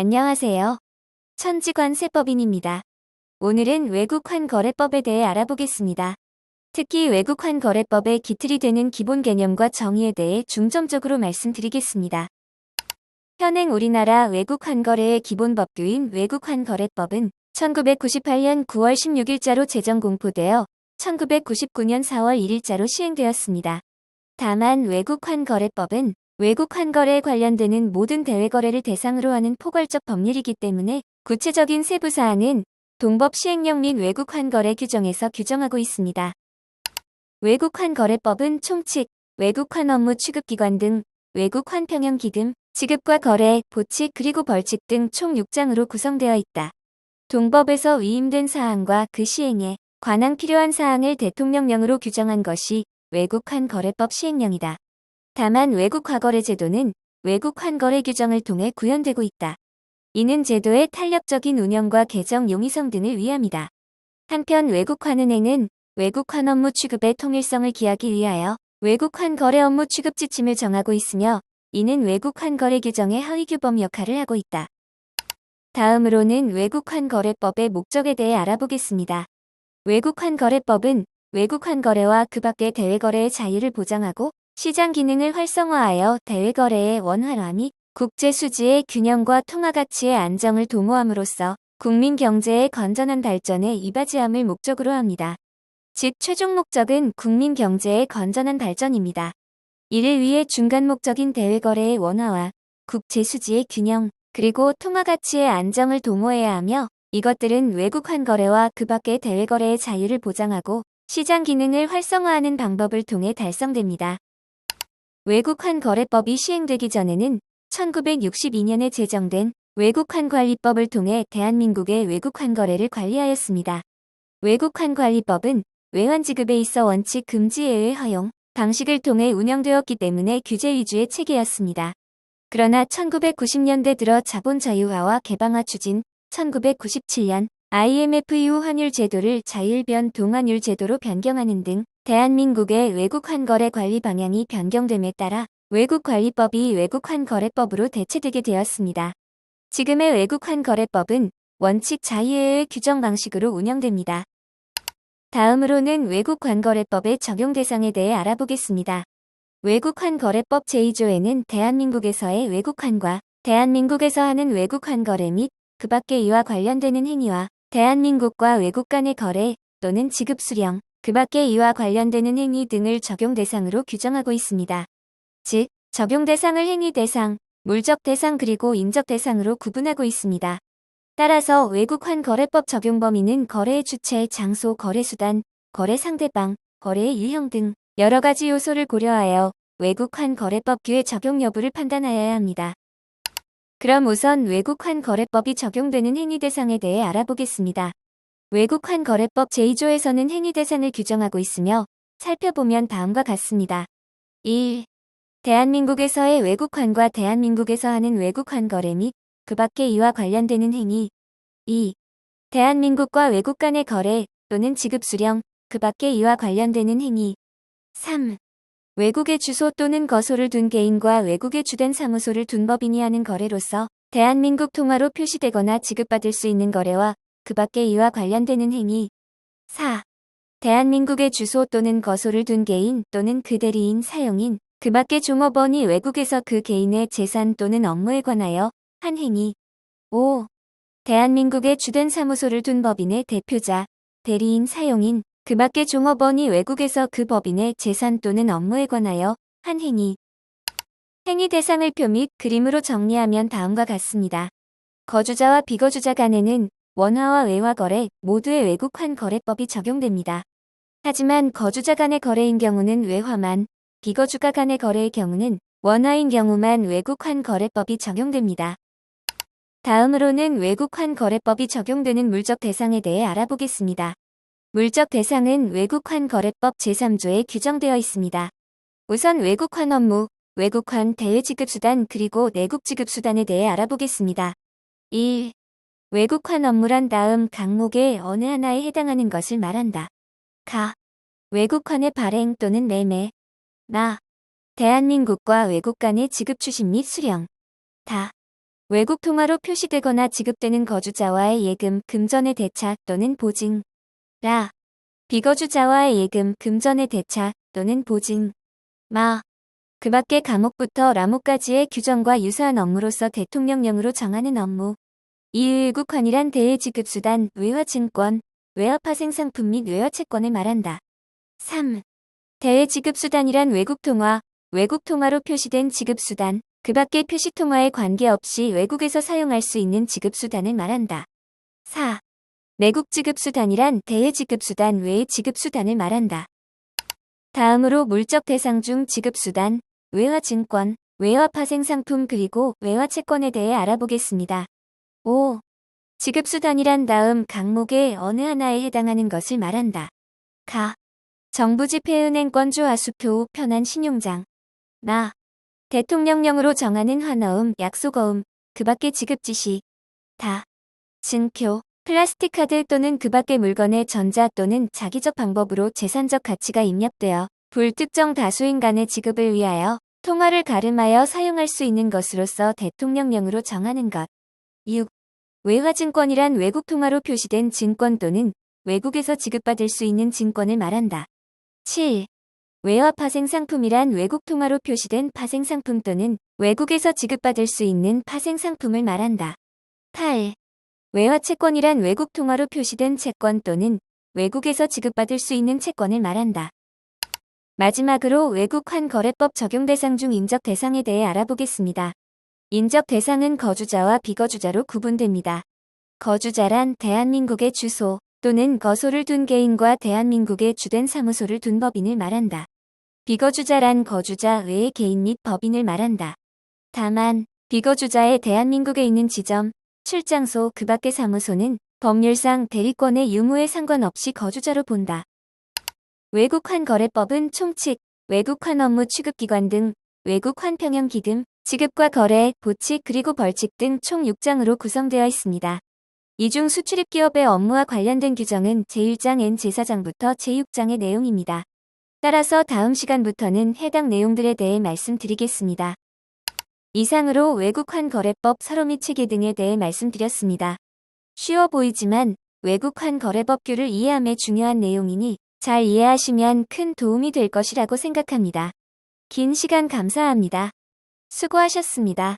안녕하세요. 천지관 세법인입니다. 오늘은 외국환 거래법에 대해 알아보겠습니다. 특히 외국환 거래법의 기틀이 되는 기본 개념과 정의에 대해 중점적으로 말씀드리겠습니다. 현행 우리나라 외국환 거래의 기본 법규인 외국환 거래법은 1998년 9월 16일자로 제정 공포되어 1999년 4월 1일자로 시행되었습니다. 다만 외국환 거래법은 외국 환거래에 관련되는 모든 대외거래를 대상으로 하는 포괄적 법률이기 때문에 구체적인 세부 사항은 동법 시행령 및 외국 환거래 규정에서 규정하고 있습니다. 외국 환거래법은 총칙, 외국 환 업무 취급기관 등 외국 환 평형 기금, 지급과 거래, 보칙 그리고 벌칙 등 총 6장으로 구성되어 있다. 동법에서 위임된 사항과 그 시행에 관한 필요한 사항을 대통령령으로 규정한 것이 외국 환 거래법 시행령이다. 다만 외국 화거래 제도는 외국 환거래 규정을 통해 구현되고 있다. 이는 제도의 탄력적인 운영과 개정 용이성 등을 위함이다. 한편 외국 환은행은 외국 환 업무 취급의 통일성을 기하기 위하여 외국 환 거래 업무 취급 지침을 정하고 있으며 이는 외국 환 거래 규정의 하위 규범 역할을 하고 있다. 다음으로는 외국 환 거래법의 목적에 대해 알아보겠습니다. 외국 환 거래법은 외국 환 거래와 그 밖의 대외 거래의 자유를 보장하고 시장 기능을 활성화하여 대외 거래의 원활화 및 국제 수지의 균형과 통화 가치의 안정을 도모함으로써 국민 경제의 건전한 발전에 이바지함을 목적으로 합니다. 즉 최종 목적은 국민 경제의 건전한 발전입니다. 이를 위해 중간 목적인 대외 거래의 원화와 국제 수지의 균형 그리고 통화 가치의 안정을 도모해야 하며 이것들은 외국 환거래와 그 밖의 대외 거래의 자유를 보장하고 시장 기능을 활성화하는 방법을 통해 달성됩니다. 외국환 거래법이 시행되기 전에는 1962년에 제정된 외국환 관리법을 통해 대한민국의 외국환 거래를 관리하였습니다. 외국환 관리법은 외환 지급에 있어 원칙 금지 예외 허용 방식을 통해 운영되었기 때문에 규제 위주의 체계였습니다. 그러나 1990년대 들어 자본 자유화와 개방화 추진, 1997년 IMF 이후 환율 제도를 자율변 동환율 제도로 변경하는 등 대한민국의 외국 환거래 관리 방향이 변경됨에 따라 외국 관리법이 외국 환거래법으로 대체되게 되었습니다. 지금의 외국 환거래법은 원칙 자유의 규정 방식으로 운영됩니다. 다음으로는 외국 환거래법의 적용 대상에 대해 알아보겠습니다. 외국 환거래법 제2조에는 대한민국에서의 외국 환과 대한민국에서 하는 외국 환거래 및 그 밖의 이와 관련되는 행위와 대한민국과 외국 간의 거래 또는 지급 수령, 그 밖의 이와 관련되는 행위 등을 적용 대상으로 규정하고 있습니다. 즉, 적용 대상을 행위 대상, 물적 대상 그리고 인적 대상으로 구분하고 있습니다. 따라서 외국환 거래법 적용 범위는 거래의 주체, 장소, 거래수단, 거래 상대방, 거래의 유형 등 여러 가지 요소를 고려하여 외국환 거래법규의 적용 여부를 판단하여야 합니다. 그럼 우선 외국환 거래법이 적용되는 행위 대상에 대해 알아보겠습니다. 외국환 거래법 제2조에서는 행위 대상을 규정하고 있으며 살펴보면 다음과 같습니다. 1. 대한민국에서의 외국환과 대한민국에서 하는 외국환 거래 및 그 밖의 이와 관련되는 행위 2. 대한민국과 외국 간의 거래 또는 지급 수령 그 밖의 이와 관련되는 행위 3. 외국의 주소 또는 거소를 둔 개인과 외국의 주된 사무소를 둔 법인이 하는 거래로서 대한민국 통화로 표시되거나 지급받을 수 있는 거래와 그 밖의 이와 관련되는 행위 4. 대한민국의 주소 또는 거소를 둔 개인 또는 그 대리인 사용인 그 밖의 종업원이 외국에서 그 개인의 재산 또는 업무에 관하여 한 행위 5. 대한민국의 주된 사무소를 둔 법인의 대표자, 대리인 사용인 그 밖의 종업원이 외국에서 그 법인의 재산 또는 업무에 관하여 한 행위 행위 대상을 표 및 그림으로 정리하면 다음과 같습니다. 거주자와 비거주자 간에는 원화와 외화 거래 모두의 외국환 거래법이 적용됩니다. 하지만 거주자 간의 거래인 경우는 외화만, 비거주가 간의 거래의 경우는 원화인 경우만 외국환 거래법이 적용됩니다. 다음으로는 외국환 거래법이 적용되는 물적 대상에 대해 알아보겠습니다. 물적 대상은 외국환 거래법 제3조에 규정되어 있습니다. 우선 외국환 업무, 외국환 대외 지급수단 그리고 내국 지급수단에 대해 알아보겠습니다. 1. 외국환 업무란 다음 강목의 어느 하나에 해당하는 것을 말한다. 가. 외국환의 발행 또는 매매. 나. 대한민국과 외국 간의 지급 추심 및 수령. 다. 외국 통화로 표시되거나 지급되는 거주자와의 예금, 금전의 대차 또는 보증. 라. 비거주자와의 예금, 금전의 대차 또는 보증. 마. 그 밖의 감옥부터 라모까지의 규정과 유사한 업무로서 대통령령으로 정하는 업무. 이 외국환이란 대외지급수단, 외화증권, 외화파생상품 및 외화채권을 말한다. 3. 대외지급수단이란 외국통화, 외국통화로 표시된 지급수단, 그 밖의 표시통화에 관계없이 외국에서 사용할 수 있는 지급수단을 말한다. 4. 내국 지급수단이란 대외 지급수단 외의 지급수단을 말한다. 다음으로 물적 대상 중 지급수단, 외화증권, 외화파생상품 그리고 외화채권에 대해 알아보겠습니다. 5. 지급수단이란 다음 강목의 어느 하나에 해당하는 것을 말한다. 가. 정부집회은행 건조 아수표 편한 신용장. 나. 대통령령으로 정하는 환어음, 약속어음, 그 밖의 지급지시. 다. 증표, 플라스틱 카드 또는 그 밖의 물건의 전자 또는 자기적 방법으로 재산적 가치가 입력되어 불특정 다수인 간의 지급을 위하여 통화를 가름하여 사용할 수 있는 것으로서 대통령령으로 정하는 것. 6. 외화증권이란 외국 통화로 표시된 증권 또는 외국에서 지급받을 수 있는 증권을 말한다. 7. 외화 파생상품이란 외국 통화로 표시된 파생상품 또는 외국에서 지급받을 수 있는 파생상품을 말한다. 8. 외화 채권이란 외국 통화로 표시된 채권 또는 외국에서 지급받을 수 있는 채권을 말한다. 마지막으로 외국 환 거래법 적용 대상 중 인적 대상에 대해 알아보겠습니다. 인적 대상은 거주자와 비거주자로 구분됩니다. 거주자란 대한민국의 주소 또는 거소를 둔 개인과 대한민국의 주된 사무소를 둔 법인을 말한다. 비거주자란 거주자 외의 개인 및 법인을 말한다. 다만 비거주자의 대한민국에 있는 지점, 출장소 그 밖의 사무소는 법률상 대리권의 유무에 상관없이 거주자로 본다. 외국환 거래법은 총칙, 외국환 업무 취급기관 등 외국환 평형 기금, 지급과 거래, 보칙 그리고 벌칙 등 총 6장으로 구성되어 있습니다. 이 중 수출입 기업의 업무와 관련된 규정은 제1장 N 제4장부터 제6장의 내용입니다. 따라서 다음 시간부터는 해당 내용들에 대해 말씀드리겠습니다. 이상으로 외국환 거래법 서로 및 체계 등에 대해 말씀드렸습니다. 쉬워 보이지만 외국환 거래법규를 이해함에 중요한 내용이니 잘 이해하시면 큰 도움이 될 것이라고 생각합니다. 긴 시간 감사합니다. 수고하셨습니다.